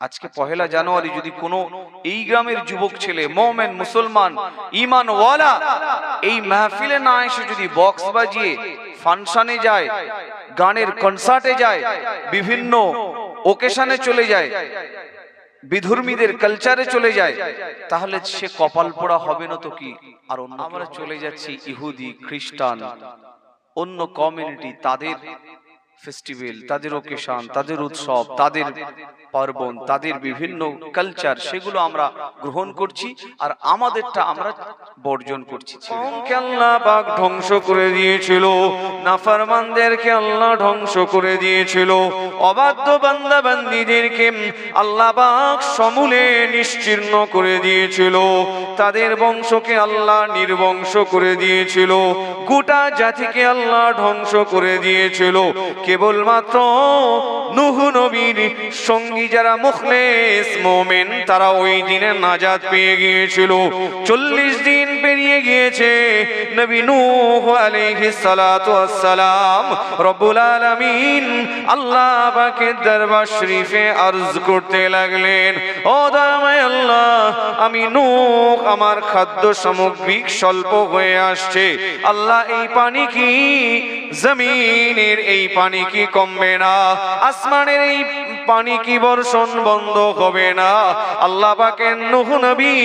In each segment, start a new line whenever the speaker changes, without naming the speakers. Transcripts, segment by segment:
আজকে পহেলা জানুয়ারি যদি কোনো এই গ্রামের যুবক ছেলে মোমেন মুসলমান ইমান ওয়ালা এই মাহফিলে না এসে যদি বক্স বাজিয়ে ফাংশনে যায় গানের কনসার্টে যায় বিভিন্ন ওকেশনে চলে যায় বিধর্মীদের কালচারে চলে যায় তাহলে সে কপাল পোড়া হবে না তো কি? আর অন্য আমরা চলে যাচ্ছি ইহুদি খ্রিস্টান অন্য কমিউনিটি তাদের ফেস্টিভ্যাল তাদের ওকেশন তাদের উৎসব তাদের পার্বণ তাদের বিভিন্ন কালচার সেগুলো আমরা গ্রহণ করছি আর আমাদেরটা আমরা বর্জন করছি। কমকে আল্লাহ পাক ধ্বংস করে দিয়েছিল? নাফরমানদেরকে আল্লাহ ধ্বংস করে দিয়েছিল। অবাধ্য বান্দা বান্দিদেরকে আল্লাহ পাক সমূলে নিশ্চিহ্ন করে দিয়েছিল। তাদের বংশকে আল্লাহ নির্বংশ করে দিয়েছিল। গোটা জাতিকে আল্লাহ ধ্বংস করে দিয়েছিল। কেবলমাত্র নুহ নবীর সঙ্গী যারা মুখলেস মোমেন, তারা ওই দিনে নাজাদ পেয়ে গিয়েছিল। চল্লিশ দিন পেরিয়ে গিয়েছে। নবী নূহ আলাইহিস সালাতু ওয়াসসালাম রব্বুল আলামিন আল্লাহ পাকের দরবার শরীফে আরজ করতে লাগলেন। ও দয়াময় আল্লাহ, আমি নূহ, আমার খাদ্য সামগ্রিক স্বল্প হয়ে আসছে। আল্লাহ, এই পানি কি? জমিনের এই পানি কি কমবে না? আসমানের এই পানি কি বর্ষণ বন্ধ হবে না? আল্লাহ পাকের নূহ নবী,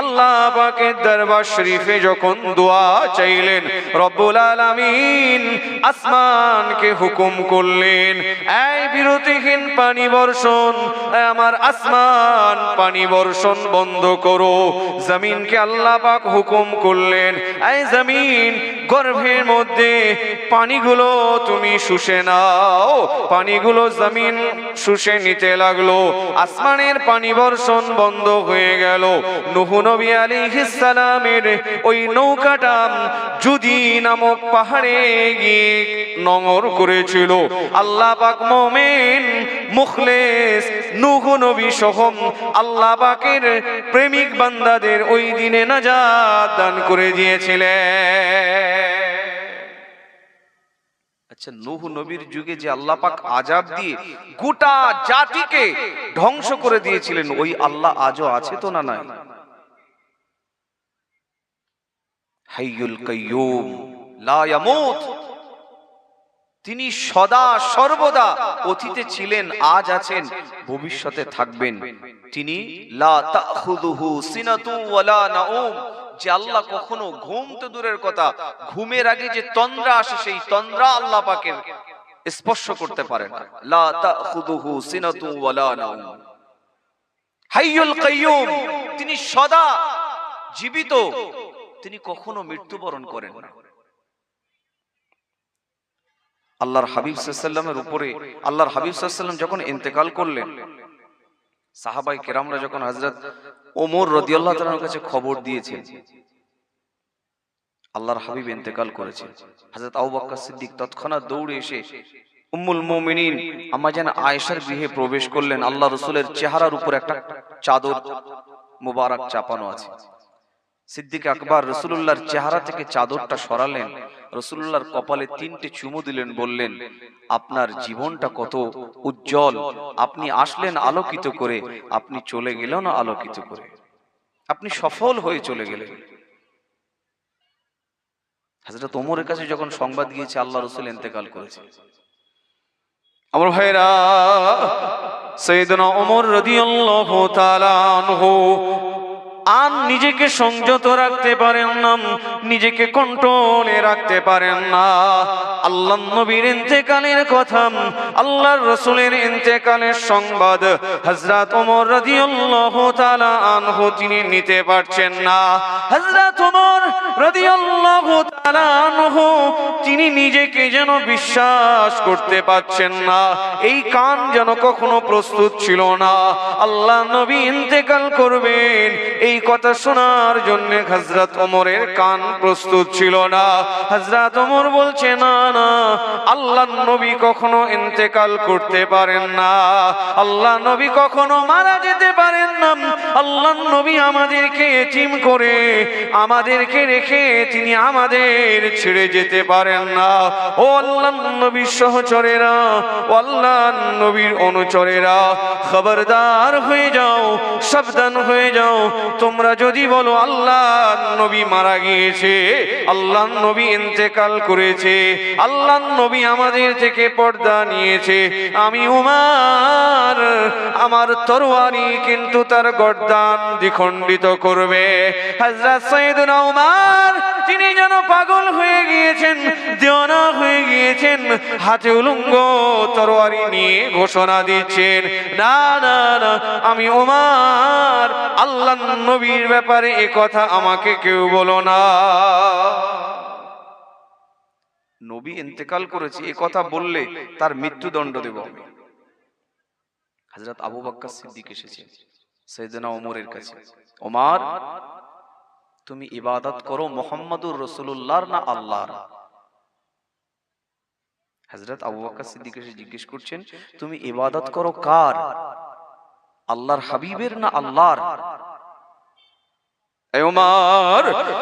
আল্লাহ পাকের দরবার শরীফে যখন দোয়া চাইলেন, রব্বুল আলামিন আসমানকে হুকুম করলেন, এই বিরতিহীন পানি বর্ষণ আমার আসমান পানি বর্ষণ বন্ধ করো। জমিনকে আল্লাহ পাক হুকুম করলেন, এই জমিন গর্ভের মধ্যে পানিগুলো তুমি শুষে নাও। পানিগুলো জমিন শুষে নিতে লাগল। আসমানের পানি বর্ষণ বন্ধ হয়ে গেল। নুহ নবী আলাইহিস সালামের ওই নৌকাটা যদি নামক পাহাড়ে গিয়ে নঙর করেছিল। আল্লাহ পাক মোমেন, মুখলেস, নুহ নবী সহ আল্লাহ পাকের প্রেমিক বান্দাদের ওই দিনে নাজাত দান করে দিয়েছিলেন। নবীর যুগে যে আল্লাহ পাক দিয়ে গোটা জাতিকে ধ্বংস করে দিয়েছিলেন, ওই আল্লাহ আজও আছে তো না নাই? তিনি সদা সর্বদা অতীতে ছিলেন, আজ আছেন, ভবিষ্যতে থাকবেন। তিনি লা যে আল্লাহ কখনো ঘুম তো দূরের কথা, ঘুমের আগে যে তন্দ্রা আসে সেই তন্দ্রা আল্লাহ পাকের স্পর্শ করতে পারে না। তিনি সদা জীবিত, তিনি কখনো মৃত্যুবরণ করেন না। আল্লাহর হাবিব উপরে, আল্লাহর হাবিব সাল্লাম যখন ইন্তেকাল করলেন সাহাবাই কেরামরা যখন হজরত ওমর রদিয়াল্লাহ তালার কাছে খবর দিয়েছে আল্লাহর হাবিব ইন্তেকাল করেছে হজরত বকর সিদ্দিক তৎক্ষণাৎ দৌড়ে এসে উম্মুল মুমিনিন যেন আয়েশার গৃহে প্রবেশ করলেন আল্লাহ রসুলের চেহারার উপর একটা চাদর মুবারক চাপানো আছে। সিদ্দিক আকবর রসুল্লাহর চেহারা থেকে চাদরটা সরালেন। রসুল্লাহর কপালে তিনটে চুমু দিলেন বললেন আপনার জীবনটা কত উজ্জ্বল। আপনি আসলেন আলোকিত করে। আপনি চলে গেলেন আলোকিত করে। আপনি সফল হয়ে চলে গেলেন। হাজরত ওমরের কাছে যখন সংবাদ গিয়েছে আল্লাহ রসুল ইন্তেকাল করেছে। আমার ভাইরা সৈয়দনা ওমর রাদিয়াল্লাহু তাআলা আনহু আর নিজেকে সংযত রাখতে পারেন না, নিজেকে কন্ট্রোলে রাখতে পারেন না। আল্লাহ নবীর ইন্তেকালের কথা, আল্লাহর রসুলের ইন্তেকালের সংবাদ হযরত ওমর রাদিয়াল্লাহু তাআলা আনহু তিনি নিতে পারছেন না। হযরত ওমর রাদিয়াল্লাহু তাআলা আনহু তিনি নিজেকে যেন বিশ্বাস করতে পারছেন না। এই কান যেন কখনো প্রস্তুত ছিল না। আল্লাহ নবী ইন্তেকাল করবেন, এই এই কথা শোনার জন্য হজরত ওমরের কান প্রস্তুত ছিল না। হজরত ওমর বলছে, না না, আল্লাহ নবী কখনো ইন্তেকাল করতে পারেন না। আল্লাহ নবী কখনো মারা যেতে পারেন না। আল্লাহ নবী আমাদেরকে এতিম করে, আমাদেরকে রেখে তিনি আমাদের ছেড়ে যেতে পারেন না। ও আল্লাহ নবীর সহচরেরা, ও আল্লাহ নবীর অনুচরেরা, খবরদার হয়ে যাও, সাবধান হয়ে যাও তোমরা যদি বলো, আল্লাহ নবী মারা গিয়েছে, আল্লাহ নবী ইন্তেকাল করেছে, আল্লাহ নবী আমাদের থেকে পর্দা নিয়েছে, আমি উমার, আমার তরোয়ারি কিন্তু তার গর্দান দ্বিখণ্ডিত করবে। হযরত সাইয়েদনা উমার, তিনি যেন পাগল হয়ে গিয়েছেন, দেওয়ানা হয়ে গিয়েছেন, হাতে উলঙ্গ তরোয়ারি নিয়ে ঘোষণা দিচ্ছেন না না, আমি উমার, আল্লাহ নবীর ব্যাপারে এ কথা আমাকে কেউ বলো না। নবী ইন্তেকাল করেছে, এ কথা বললে তার মৃত্যুদণ্ড দেব আমি। হযরত আবু বক্কর সিদ্দিক এসেছে, সৈয়দনা ওমরের কাছে। ওমর, তুমি ইবাদত করো মোহাম্মদুর রসুল্লাহর না আল্লাহর? হযরত আবু বকর সিদ্দিক এসে জিজ্ঞেস করছেন, তুমি ইবাদত করো কার? আল্লাহর হাবিবের না আল্লাহর?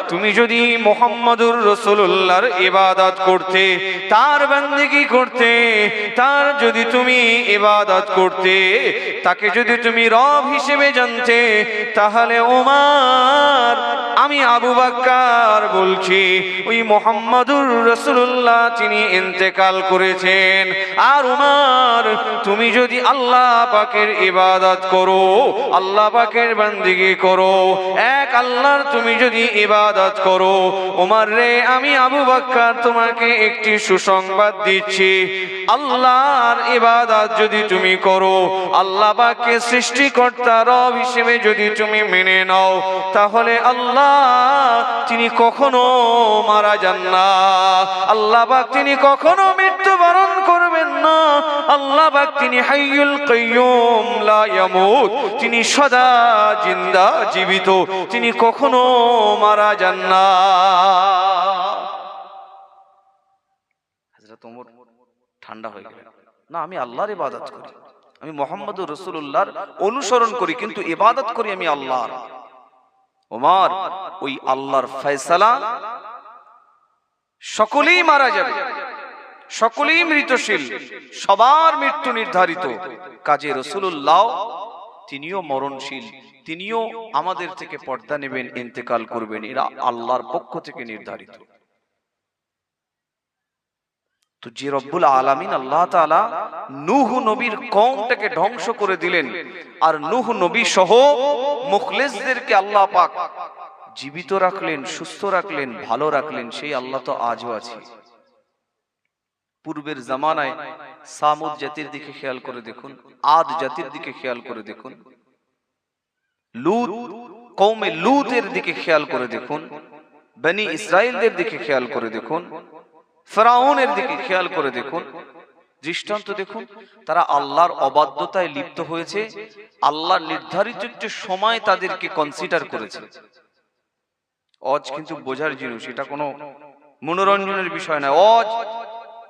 তুমি যদি মোহাম্মদুর রসুল্লাহর ইবাদত করতে, তার বান্দিগি করতে, তার যদি তুমি ইবাদত করতে, তাকে যদি তুমি রব হিসেবে জানতে, তাহলে ওমর আমি আবু বাক্কার বলছি, ওই মোহাম্মদুর রসুল্লাহ তিনি ইন্তেকাল করেছেন। আর উমার, তুমি যদি আল্লাহ পাকের ইবাদত করো, আল্লাহ পাকের বান্দিগি করো, এক আল্লাহর তুমি যদি ইবাদত করো, উমার রে, আমি আবু বাক্কার তোমাকে একটি সুসংবাদ দিচ্ছি। আল্লাহর ইবাদত যদি তুমি করো, আল্লাহ পাককে সৃষ্টিকর্তা রব হিসেবে যদি তুমি মেনে নাও, তাহলে আল্লাহ তিনি কখনো মারা যান না। আল্লাহ পাক তিনি কখনো মৃত্যুবরণ করবেন না। আল্লাহ পাক তিনি হাইয়ুল কাইয়ুম লা ইয়ামুত, তিনি সদা জিন্দা জীবিত, তিনি কখনো মারা যান না। ঠান্ডা হয়ে গেলেন। না, আমি আল্লাহর ইবাদত করি। আমি মোহাম্মদুর রসুল্লাহর অনুসরণ করি, কিন্তু ইবাদত করি আমি আল্লাহর। ওমর, ওই আল্লাহর ফয়সালা সকলেই মারা যাবে। সকলেই মৃতশীল। সবার মৃত্যু নির্ধারিত। কাজে রসুল্লাহ তিনিও মরণশীল। তিনিও আমাদের থেকে পর্দা নেবেন, ইন্তেকাল করবেন। এরা আল্লাহর পক্ষ থেকে নির্ধারিত। তো যে রব্বুল আলামিন আল্লাহ তাআলা নূহ নবীর কওমটাকে ধ্বংস করে দিলেন, আর নূহ নবী সহ মুখলেসদেরকে আল্লাহ পাক জীবিত রাখলেন, সুস্থ রাখলেন, ভালো রাখলেন, সেই আল্লাহ তো আজও আছে। পূর্বের জামানায় সামুদ জাতির দিকে খেয়াল করে দেখুন, আদ জাতির দিকে খেয়াল করে দেখুন। লুত কৌমে লুতের দিকে খেয়াল করে দেখুন, বনি ইসরায়েলদের দিকে খেয়াল করে দেখুন ফেরাউনের দিকে খেয়াল করে দেখুন। দৃষ্টান্ত দেখুন, তারা আল্লাহর অবাধ্যতায় লিপ্ত হয়েছে আল্লাহ নির্ধারিত একটি সময় তাদেরকে কনসিডার করেছে। অজ কিন্তু বোঝার জিনিস, এটা কোনো মনোরঞ্জনের বিষয় না অজ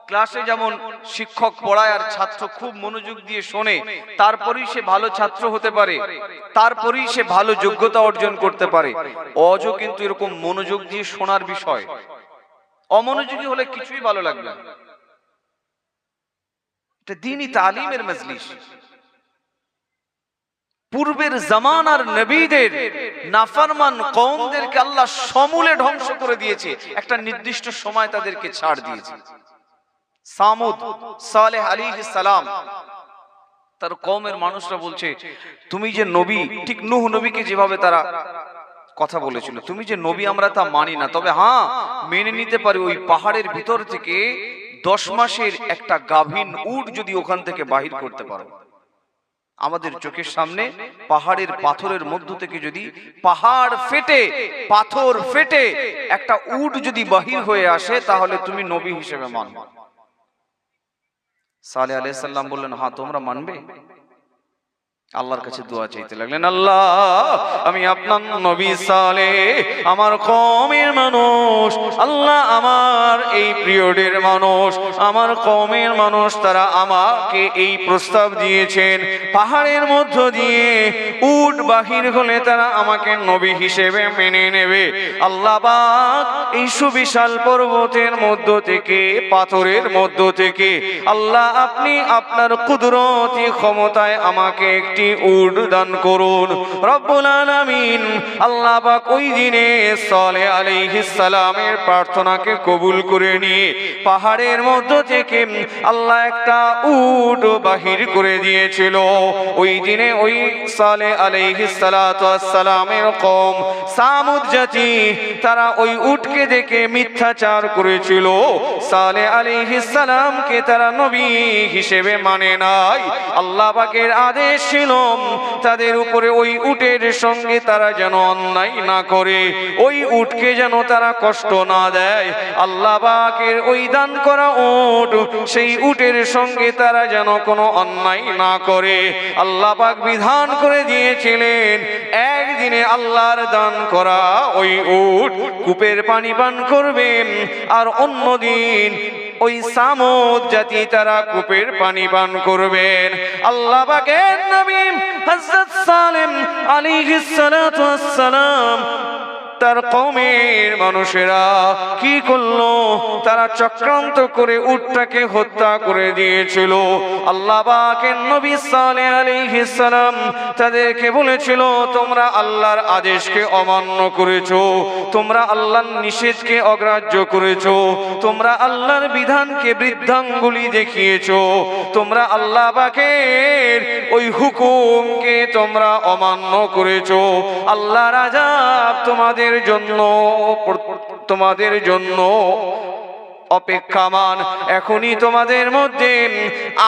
ক্লাসে যেমন শিক্ষক পড়ায় আর ছাত্র খুব মনোযোগ দিয়ে শোনে তারপরেই সে ভালো ছাত্র হতে পারে তারপরেই সে ভালো যোগ্যতা অর্জন করতে পারে। অজও কিন্তু এরকম মনোযোগ দিয়ে শোনার বিষয়। অমনোযোগী হলে কিছুই ভালো লাগবে না। এটা দিনই তালিমের মজলিস। পূর্বের জামানার নবীদের নাফরমান কওমদেরকে আল্লাহ সমূলে ধ্বংস করে দিয়েছে। একটা নির্দিষ্ট সময় তাদেরকে ছাড় দিয়েছে। সামুদ সালেহ আলাইহিস সালাম। তার কওমের মানুষরা বলছে, তুমি যে নবী, ঠিক নূহ নবীকে যেভাবে তারা কথা বলেছিল, তুমি যে নবী আমরা তা মানি না। তবে হ্যাঁ মেনে নিতে পারি ওই পাহাড়ের ভিতর থেকে দশ মাসের একটা গাভীন উট যদি ওখান থেকে বাহির করতে পারো। আমাদের চোখের সামনে পাহাড়ের পাথরের মধ্য থেকে যদি পাহাড় ফেটে, পাথর ফেটে একটা উট যদি বাহির হয়ে আসে, তাহলে তুমি নবী হিসেবে মানবে সালে আলাইসাল্লাম বললেন হ্যাঁ তোমরা মানবে? আল্লাহর কাছে দোয়া চাইতে লাগলেন আল্লাহ আমি আপনার নবী সালে আমার কমের মানুষ আল্লাহ আমার এই পিরিয়ডের মানুষ আমার কমের মানুষ তারা আমাকে এই প্রস্তাব দিয়েছেন পাহাড়ের মধ্য দিয়ে উট বাহির হলে তারা আমাকে নবী হিসেবে মেনে নেবে। আল্লাহ এই সুবিশাল পর্বতের মধ্য থেকে পাথরের মধ্য থেকে আল্লাহ আপনি আপনার কুদরতি ক্ষমতায় আমাকে একটি উট দান করুন। রব্বুল আলামিন আল্লাহ পাক ওই দিনে সালে আলাইহিস সালামের প্রার্থনাকে কবুল করে নিয়ে পাহাড়ের মধ্য থেকে আল্লাহ একটা উট বাহির করে দিয়েছিল। ওই দিনে ওই সালে আলাইহিস সালামের কম সামুদ জাতি, তারা ওই উটকে দেখে মিথ্যাচার করেছিল। সালে আলাইহিস সালামকে তারা নবী হিসেবে মানে নাই। আল্লাহ পাকের আদেশ ছিল তাদের উপরে ওই উটের সঙ্গে তারা যেন অন্যায় না করে। ওই উটকে যেন তারা কষ্ট না দেয়। আল্লাহ ওই দান করা উট, সেই উটের সঙ্গে তারা যেন কোনো অন্যায় না করে। আল্লাহ পাক বিধান করে দিয়েছিলেন, একদিনে আল্লাহর দান করা ওই উট। কূপের পানি পান করবেন, আর অন্যদিন ওই সামুদ জাতি তারা কূপের পানি পান করবেন। আল্লাহ পাকের নবী হযরত সালেম আলাইহিস সালাতু ওয়াস সালাম তার কমের মানুষেরা কি করল? তারা চক্রান্ত করে উটটাকে হত্যা করে দিয়েছিল। আল্লাহ নবী সালে আলাইহিস তাদেরকে বলেছিল, তোমরা আল্লাহর আদেশকে অমান্য করেছ, তোমরা আল্লাহর নিষেধকে অগ্রাহ্য করেছ, তোমরা আল্লাহর বিধানকে বৃদ্ধাঙ্গুলি দেখিয়েছো, তোমরা আল্লাহ পাকের ওই হুকুমকে তোমরা অমান্য করেছ। আল্লাহর আজাব তোমাদের জন্য তোমাদের জন্য অপেক্ষামান। এখনই তোমাদের মধ্যে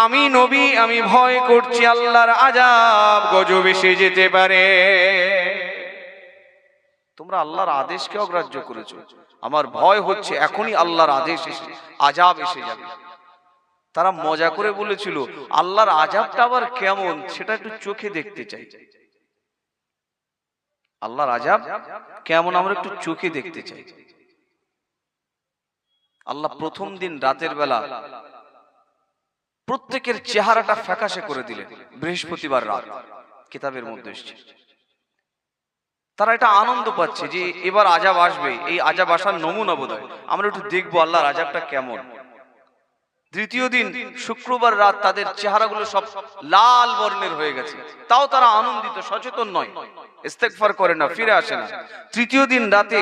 আমি নবী, আমি ভয় করছি আল্লাহর আজাব গজব এসে যেতে পারে। তোমরা আল্লাহর আদেশকে অগ্রাহ্য করেছ। আমার ভয় হচ্ছে এখনই আল্লাহর আদেশ এসে আজাব এসে যাবে। তারা মজা করে বলেছিল, আল্লাহর আজাবটা আবার কেমন, সেটা একটু চোখে দেখতে চাই। আল্লাহর আজাব কেমন আমরা একটু চোখে দেখতে চাই। আল্লাহ প্রথম দিন রাতের বেলা প্রত্যেকের চেহারাটা ফ্যাকাশে করে দিলেন, বৃহস্পতিবার রাত, কিতাবের মধ্যে এসছে। তারা এটা আনন্দ পাচ্ছে যে এবার আজাব আসবে, এই আজাব আসার নমুনা বোধ আমরা একটু দেখব আল্লাহর আজাবটা কেমন। দ্বিতীয় দিন শুক্রবার রাত তাদের চেহারাগুলো সব লাল বর্ণের হয়ে গেছে। তাও তারা আনন্দিত, সচেতন নয়। ইস্তেকফার করে না, ফিরে আসে না। তৃতীয় দিন রাতে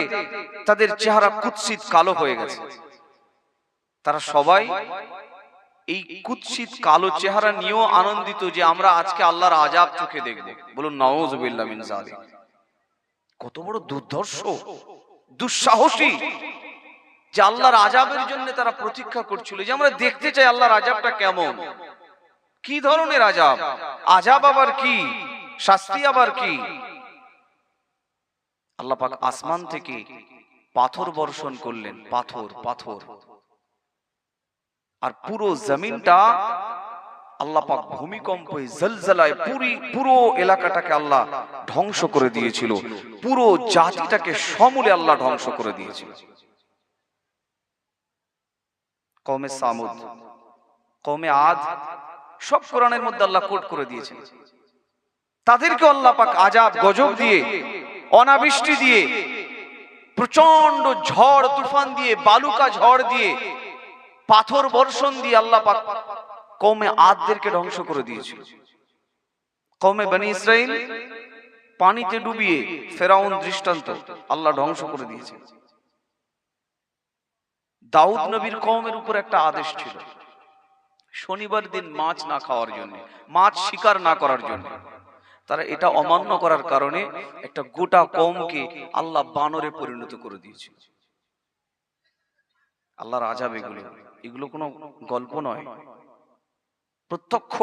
তাদের চেহারা কুৎসিত কালো হয়ে গেছে। তারা সবাই এই কুৎসিত কালো চেহারা নিয়েও আনন্দিত যে আমরা আজকে আল্লাহর আজাব চোখে দেখব। বলুন জালিম কত বড় দুর্ধর্ষ, দুঃসাহসী যে আল্লাহর আজাবের জন্য তারা প্রতীক্ষা করছিল, যে আমরা দেখতে চাই আল্লাহর আজাবটা কেমন। কি ধরনের আজাব আজাব আবার কি? শাস্তি আবার কি? আল্লাহ পাক আসমান থেকে পাথর বর্ষণ করলেন, পাথর পাথর। আর পুরো জমিনটা আল্লাহ পাক ভূমিকম্পে, জলজলায় পুরি, পুরো এলাকাটাকে আল্লাহ ধ্বংস করে দিয়েছিল। পুরো জাতিটাকে সমূলে আল্লাহ ধ্বংস করে দিয়েছিল। কমে সামুদ কমে আদ সব কোরআনের মধ্যে আল্লাহ কোট করে দিয়েছেন। তাদেরকে আল্লাহ পাক আজাব গজব দিয়ে অনাবৃষ্টি দিয়ে প্রচণ্ড ঝড় তুফান দিয়ে বালুকা ঝড় দিয়ে পাথর বর্ষণ দিয়ে আল্লাহ পাক কমে আদদেরকে ধ্বংস করে দিয়েছিল। কমে বনি ইসরাইল পানিতে ডুবিয়ে ফেরাউন দৃষ্টান্ত আল্লাহ ধ্বংস করে দিয়েছে। দাউদ নবীর কমের উপর একটা আদেশ ছিল। শনিবার দিন মাছ না খাওয়ার জন্য। মাছ শিকার না করার জন্য। তারা এটা অমান্য করার কারণে একটা গোটা কমকে আল্লাহ বানরে পরিণত করে দিয়েছে। আল্লাহ রাজা এগুলো এগুলো। কোনো গল্প নয়। প্রত্যক্ষ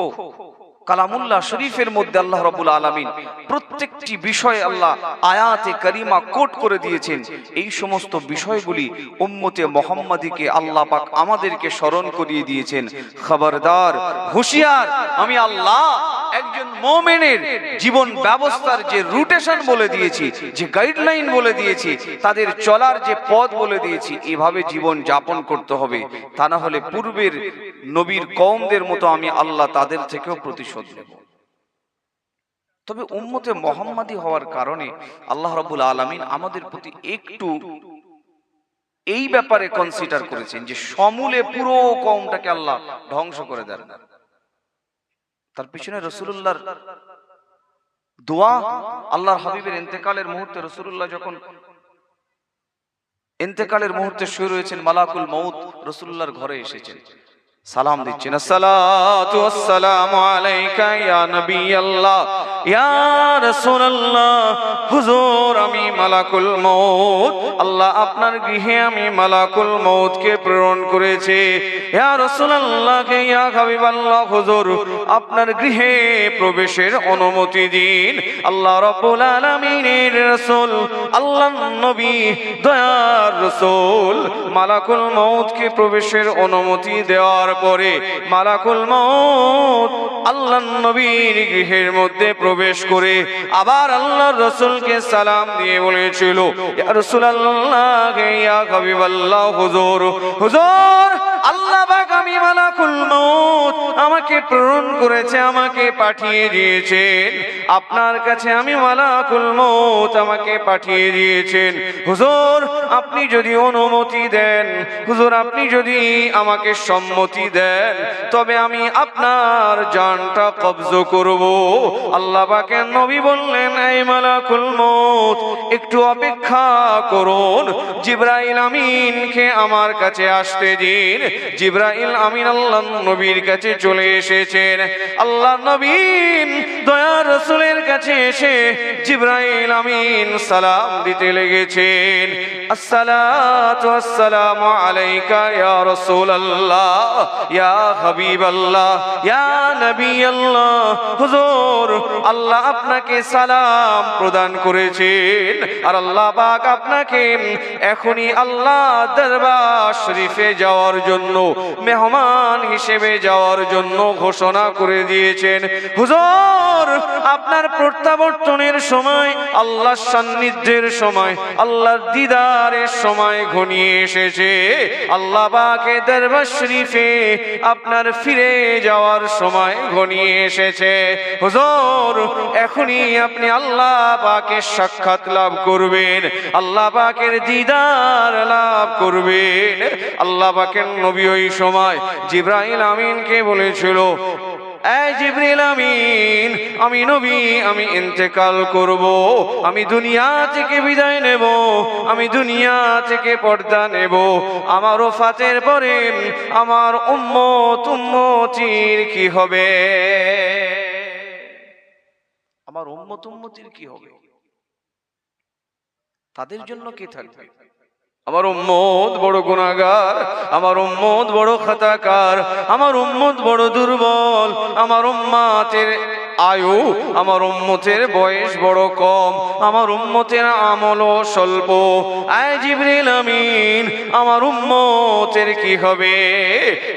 কালামুল্লাহ শরীফের মধ্যে আল্লাহ রবুল আলমিন প্রত্যেকটি বিষয়ে আল্লাহ আয়াতে করিমা কোট করে দিয়েছেন। এই সমস্ত বিষয়গুলি উম্মতে মোহাম্মদীকে আল্লাহ পাক আমাদেরকে স্মরণ করিয়ে দিয়েছেন। খবরদার, হুঁশিয়ার, আমি আল্লাহ একজন মোমেনের জীবন ব্যবস্থার যে রুটেশন বলে দিয়েছি, যে গাইডলাইন বলে দিয়েছি, তাদের চলার যে পথ বলে দিয়েছি, এভাবে জীবন যাপন করতে হবে। তা না হলে পূর্বের নবীর কওমদের মতো আমি আল্লাহ তাদের থেকেও প্রতিশোধ নেব। তবে উম্মতে মোহাম্মদী হওয়ার কারণে আল্লাহ রাব্বুল আলামিন আমাদের প্রতি একটু এই ব্যাপারে কনসিডার করেছেন যে সমূলে পুরো কমটাকে আল্লাহ ধ্বংস করে দেন। না তার পিছনে রসুল্লাহর দোয়া আল্লাহর হাবিবের ইন্তেকালের মুহূর্তে রসুল্লাহ যখন ইন্তেকালের মুহূর্তে শুয়ে রয়েছেন মালাকুল মৌত রসুল্লাহর ঘরে এসেছেন। সালাম দিচ্ছেন। আসসালাতু ওয়াসসালামু আলাইকা ইয়া নবী আল্লাহ ইয়া রাসূলুল্লাহ, হুজুর, আমি মালাকুল মউত। আল্লাহ আপনার গৃহে আমি মালাকুল মউতকে প্রেরণ করেছি। ইয়া রাসূলুল্লাহ কে ইয়া হুজুর, আপনার গৃহে প্রবেশের অনুমতি দিন। আল্লাহ রাব্বুল আলামিনের রাসূল আল্লাহ নবী, দয়ার রাসূল, মালাকুল মউতকে প্রবেশের অনুমতি দেওয়ার পরে মালাকুল মউত আল্লাহ নবীর গৃহের মধ্যে প্রবেশ করে আবার আল্লাহর রসুলকে সালাম দিয়ে বলেছিল আল্লাহ আমাকে পাঠিয়ে দিয়েছেন। আপনার কাছে আমি মালাকুল আমাকে পাঠিয়ে দিয়েছেন। আপনি যদি অনুমতি দেন, হুজুর, আপনি যদি আমাকে সম্মতি দেন, তবে আমি আপনার জানটা কবজ করব। আল্লাহ পাকের নবী বললেন, এই মালাকুল মউত, একটু অপেক্ষা করুন। জিব্রাইল আমিনকে আমার কাছে আসতে দিন। জিব্রাইল আমিন আল্লাহ নবীর কাছে চলে এসেছেন। আল্লাহ নবীন দয়ার রসুলের কাছে এসে জিব্রাইল আমিন সালাম দিতে লেগেছেন। আসসালামু আলাইকা ইয়া রাসূলুল্লাহ। ইয়া হাবিবাল্লাহ, ইয়া নবিয়াল্লাহ, হুজুর, আল্লাহ আপনাকে সালাম প্রদান করেছেন। আর আল্লাহ পাক আপনাকে এখনই আল্লাহ দরবার শরীফে যাওয়ার জন্য, মেহমান হিসেবে যাওয়ার জন্য ঘোষণা করে দিয়েছেন। হুজুর, আপনার প্রত্যাবর্তনের সময়, আল্লাহর সান্নিধ্যের সময়, আল্লাহর দিদারের সময় ঘনিয়ে এসেছে। আল্লাহ পাকে দরবার শরীফে আপনার ফিরে যাওয়ার সময় ঘনিয়ে এসেছে। হুজুর, এখনই আপনি আল্লাহ পাকের সাক্ষাৎ লাভ করবেন। আল্লাহ পাকের দিদার লাভ করবেন। আল্লাহ পাকের নবী ওই সময় জিব্রাইল আমিনকে বলেছিল জিবরিল আমিন, আমি নবী, আমি ইন্তেকাল করব, আমি দুনিয়া থেকে বিদায় নেব, আমি দুনিয়া থেকে পর্দা নেব। আমার ওফাতের পরে আমার উম্মত উম্মতির কি হবে? আমার উম্মত উম্মতির কি হবে? তাদের জন্য কে থাকবে? আমার উম্মত বড় গুণাগার আমার উম্মত বড় খাতাকার আমার উম্মত বড় দুর্বল আমার উম্মাতের আয়ু আমার উম্মতের বয়স বড় কম, আমার উম্মতের আমলও স্বল্প। আয় জিবরিল আমিন, আমার উম্মতের কি হবে?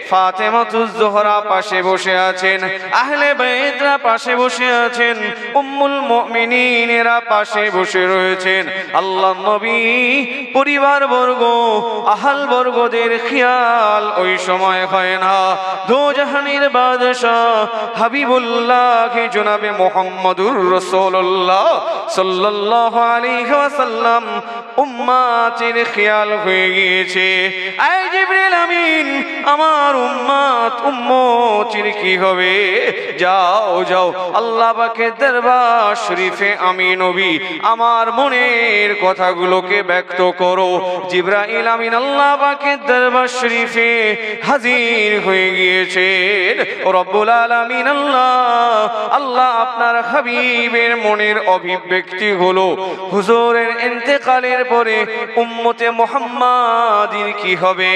ফাতেমাতুজ জোহরা পাশে বসে আছেন, আহলে বাইতরা পাশে বসে আছেন, উম্মুল মুমিনিনেরা পাশে বসে রয়েছেন। আল্লাহ নবী পরিবার বর্গ আহাল বর্গদের খেয়াল ওই সময় হয় না। দো জাহানের বাদশাহ হাবিবুল্লাহ জনাবে মোহাম্মদুর রসুল্লাহ সাল্লাল্লাহু আলাইহি ওয়াসাল্লাম। উম্মাতের খেয়াল হয়ে গিয়েছে। আয় জিবরিল আমিন, আমার উম্মাত, উম্মতির কি হবে? যাও যাও। আল্লাহ পাকে দরবার শরীফে আমি নবী, আমার মনের কথাগুলোকে ব্যক্ত করো। জিব্রাইল আমিন আল্লাহ পাকে দরবার শরীফে হাজির হয়ে গিয়েছেন। ও রব্বুল আলামিন আল্লাহ আল্লাহ আপনার হাবিবের মনের অভিব্যক্তি হলো, হুজুরের ইন্তেকালের পরে উম্মতে মোহাম্মদির কি হবে?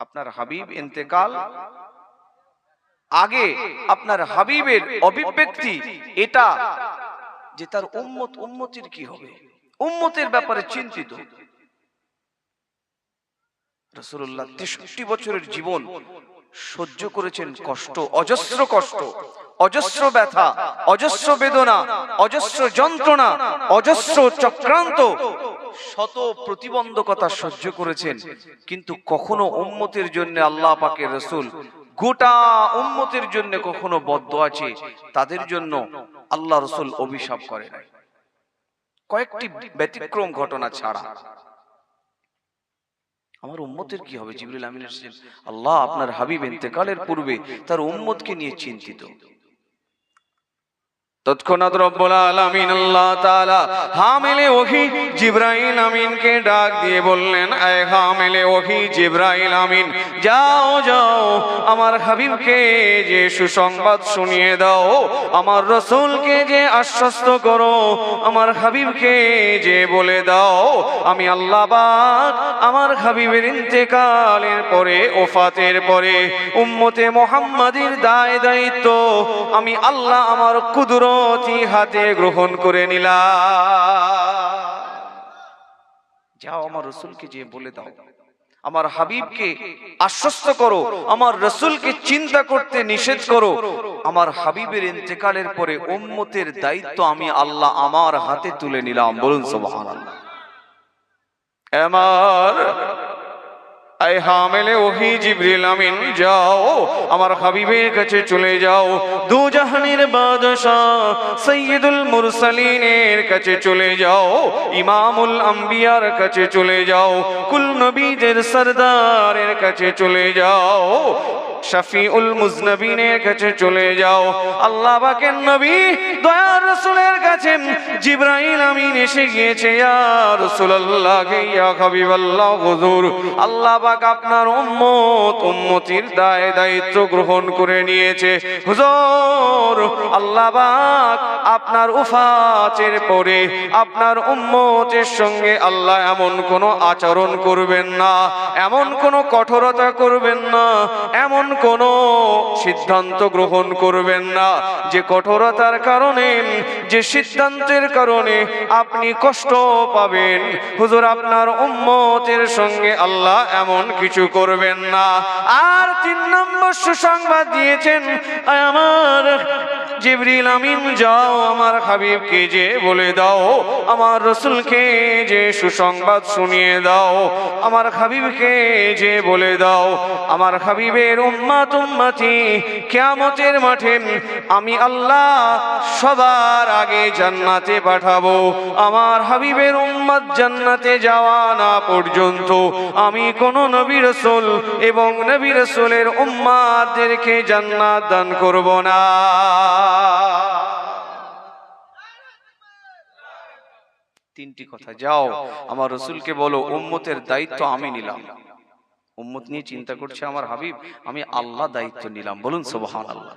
আপনার হাবিব ইন্তেকাল? আগে আপনার হাবিবের অভিব্যক্তি এটা যে তার উম্মত উম্মতির কি হবে? উম্মতের ব্যাপারে চিন্তিত। রসুল্লাহ তেষট্টি বছরের জীবন সহ্য করেছেন কষ্ট অজস্র কষ্ট অজস্র ব্যথা অজস্র বেদনা অজস্র যন্ত্রণা অজস্র চক্রান্ত শত প্রতিবন্ধকতা সহ্য করেছেন। কিন্তু কখনো উম্মতের জন্য আল্লাহ পাকের রসুল গোটা উম্মতের জন্য কখনো বদ্ধ আছে তাদের জন্য আল্লাহ রসুল অভিশাপ করে নাই। কয়েকটি ব্যতিক্রম ঘটনা ছাড়া আমার উম্মতের কি হবে? জিবরুল আমিন আল্লাহ আপনার হাবিব ইন্তেকালের পূর্বে তার উম্মতকে নিয়ে চিন্তিত। তৎক্ষণাৎ আমার যে আশ্বস্ত করো, আমার হাবিবকে যে বলে দাও, আমি আল্লাহ আমার হাবিবের ইন্তেকালের পরে, ওফাতের পরে, উম্মতে মোহাম্মদের দায় দায়িত্ব, আমি আল্লাহ আমার কুদরতি হাতে গ্রহণ করে নিলাম যাও আমার রসুলকে যে বলে দাও। আমার হাবিবকে আশ্বস্ত করো, আমার রসুলকে চিন্তা করতে নিষেধ করো। আমার হাবিবের ইন্তেকালের পরে উম্মতের দায়িত্ব আমি আল্লাহ আমার হাতে তুলে নিলাম। বলুন সুবহানাল্লাহ। আমার আই হামেলে ওহি জিবরিল যাও, আমার হাবিবের কাছে চলে যাও। দু বাদশাহ সৈয়দুল মুরসালিনের কাছে চলে যাও, ইমামুল আম্বিয়ার কাছে চলে যাও, কুল সরদারের কাছে চলে যাও। শফিউল মুজনবিনের কাছে চলে যাও। আল্লাহ পাকের নবী দয়ার রাসূলের কাছে জিবরাইল আমিন এসে গিয়েছে, ইয়া রাসূলুল্লাহ, ইয়া হাবিবাল্লাহ, হুজুর, আল্লাহ পাক আপনার উম্মত, উম্মতির দায় দায়িত্ব গ্রহণ করে নিয়েছে। হুজুর, আল্লাহ পাক আপনার উফাতের পরে আপনার উম্মতের সঙ্গে আল্লাহ এমন কোন আচরণ করবেন না, এমন কোন কঠোরতা করবেন না, এমন কোন সিদ্ধান্ত গ্রহণ করবেন না। যে কঠোরতার কারণে, যে সিদ্ধান্তের কারণে আপনি কষ্ট পাবেন। হুজুর, আপনার উম্মতের সঙ্গে আল্লাহ এমন কিছু করবেন না। আর তিন নম্বর সুসংবাদ দিয়েছেন আমার জিবরিল আমিন, যাও আমার হাবিবকে যে বলে দাও, আমার রসুলকে যে সুসংবাদ শুনিয়ে দাও, আমার হাবিবকে যে বলে দাও, আমার হাবিবের উম্মাত উম্মতি কিয়ামতের মাঠে আমি আল্লাহ সবার আগে জান্নাতে পাঠাবো, আমার হাবিবের উম্মাত জান্নাতে যাওয়া না পর্যন্ত আমি কোন নবী রসুল এবং নবী রসুলের উম্মাদেরকে জান্নাত দান করব না। তিনটি কথা, যাও, আমার রসুলকে বলো, উম্মতের দায়িত্ব আমি নিলাম। উম্মত নিয়ে চিন্তা করছে আমার হাবিব, আমি আল্লাহ দায়িত্ব নিলাম, বলুন সোবহান আল্লাহ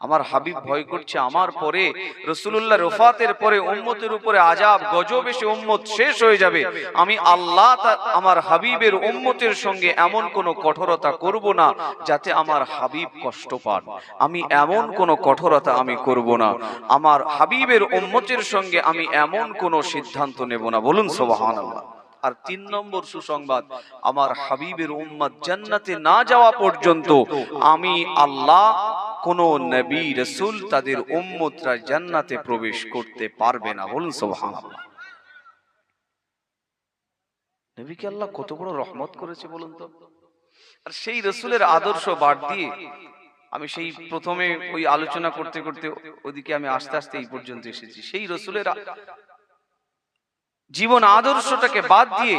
আমার হাবিব ভয় করছে আমার পরে রসুল্লাহ রফাতের পরে উম্মতের উপরে আজাব গজব এসে উম্মত শেষ হয়ে যাবে। আমি আল্লাহ তা- আমার হাবিবের উম্মতের সঙ্গে এমন কোন কঠোরতা করব না যাতে আমার হাবিব কষ্ট পান। আমি এমন কোন কঠোরতা আমি করব না। আমার হাবিবের উম্মতের সঙ্গে আমি এমন কোন সিদ্ধান্ত নেব না। বলুন সোবাহান আল্লাহ আর তিন নম্বর সুসংবাদ আমার হাবিবের উম্মত জান্নাতে না যাওয়া পর্যন্ত আমি আল্লাহ কোন নবী রসুল তাদের উম্মতরা জান্নাতে প্রবেশ করতে পারবে না। বলুন সুবহানাল্লাহ। নবীকে আল্লাহ কত বড় রহমত করেছে বলুন তো? আর সেই রসুলের আদর্শ বাদ দিয়ে আমি সেই প্রথমে ওই আলোচনা করতে করতে ওদিকে আমি আস্তে আস্তে এই পর্যন্ত এসেছি। সেই রসুলের জীবন আদর্শটাকে বাদ দিয়ে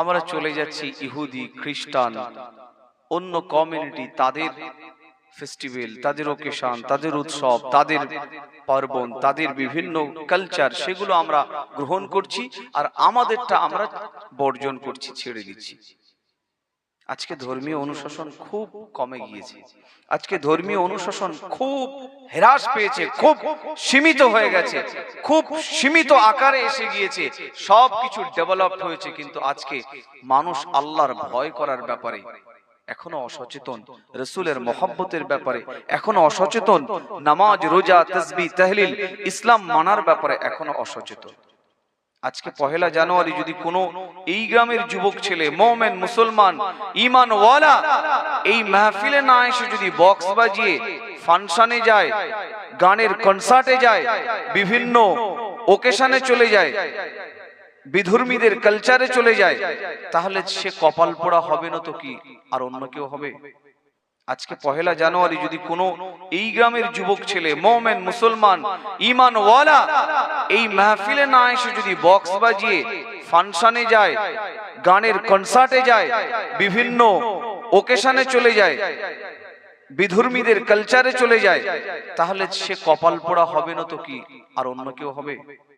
আমরা চলে যাচ্ছি ইহুদি খ্রিস্টান অন্য কমিউনিটি তাদের ফেস্টিভ্যাল তাদের ওকেশন তাদের উৎসব তাদের পার্বণ তাদের বিভিন্ন কালচার সেগুলো আমরা গ্রহণ করছি আর আমাদেরটা আমরা বর্জন করছি ছেড়ে দিচ্ছি। আজকে ধর্মীয় অনুশাসন খুব কমে গিয়েছে। আজকে ধর্মীয় অনুশাসন খুব হ্রাস পেয়েছে খুব সীমিত হয়ে গেছে খুব সীমিত আকারে এসে গিয়েছে সব কিছু ডেভেলপড হয়েছে কিন্তু আজকে মানুষ আল্লাহর ভয় করার ব্যাপারে। এখনও অসচেতন। রসুলের মহব্বতের ব্যাপারে এখনও অসচেতন। নামাজ রোজা তসবি তাহলিল ইসলাম মানার ব্যাপারে এখনও অসচেতন। আজকে পহেলা জানুয়ারি যদি কোনো এই গ্রামের যুবক ছেলে মোমেন মুসলমান ইমান ওয়ালা এই মাহফিলে না এসে যদি বক্স বাজিয়ে ফাংশনে যায় গানের কনসার্টে যায় বিভিন্ন ওকেশনে চলে যায়। বিধর্মীদের কালচারে চলে যায়, তাহলে সে কপাল পোড়া হবে না তো কি? আর অন্য কেউ হবে? আজকে পহেলা জানুয়ারি, যদি কোনো এই গ্রামের যুবক ছেলে, মোমেন, মুসলমান ইমান ওয়ালা এই মাহফিলে না এসে যদি বক্স বাজিয়ে ফাংশনে যায়, গানের কনসার্টে যায়, বিভিন্ন ওকেশনে চলে যায়, বিধর্মীদের কালচারে চলে যায়, তাহলে সে কপাল পোড়া হবে না তো কি? আর অন্য কেউ হবে?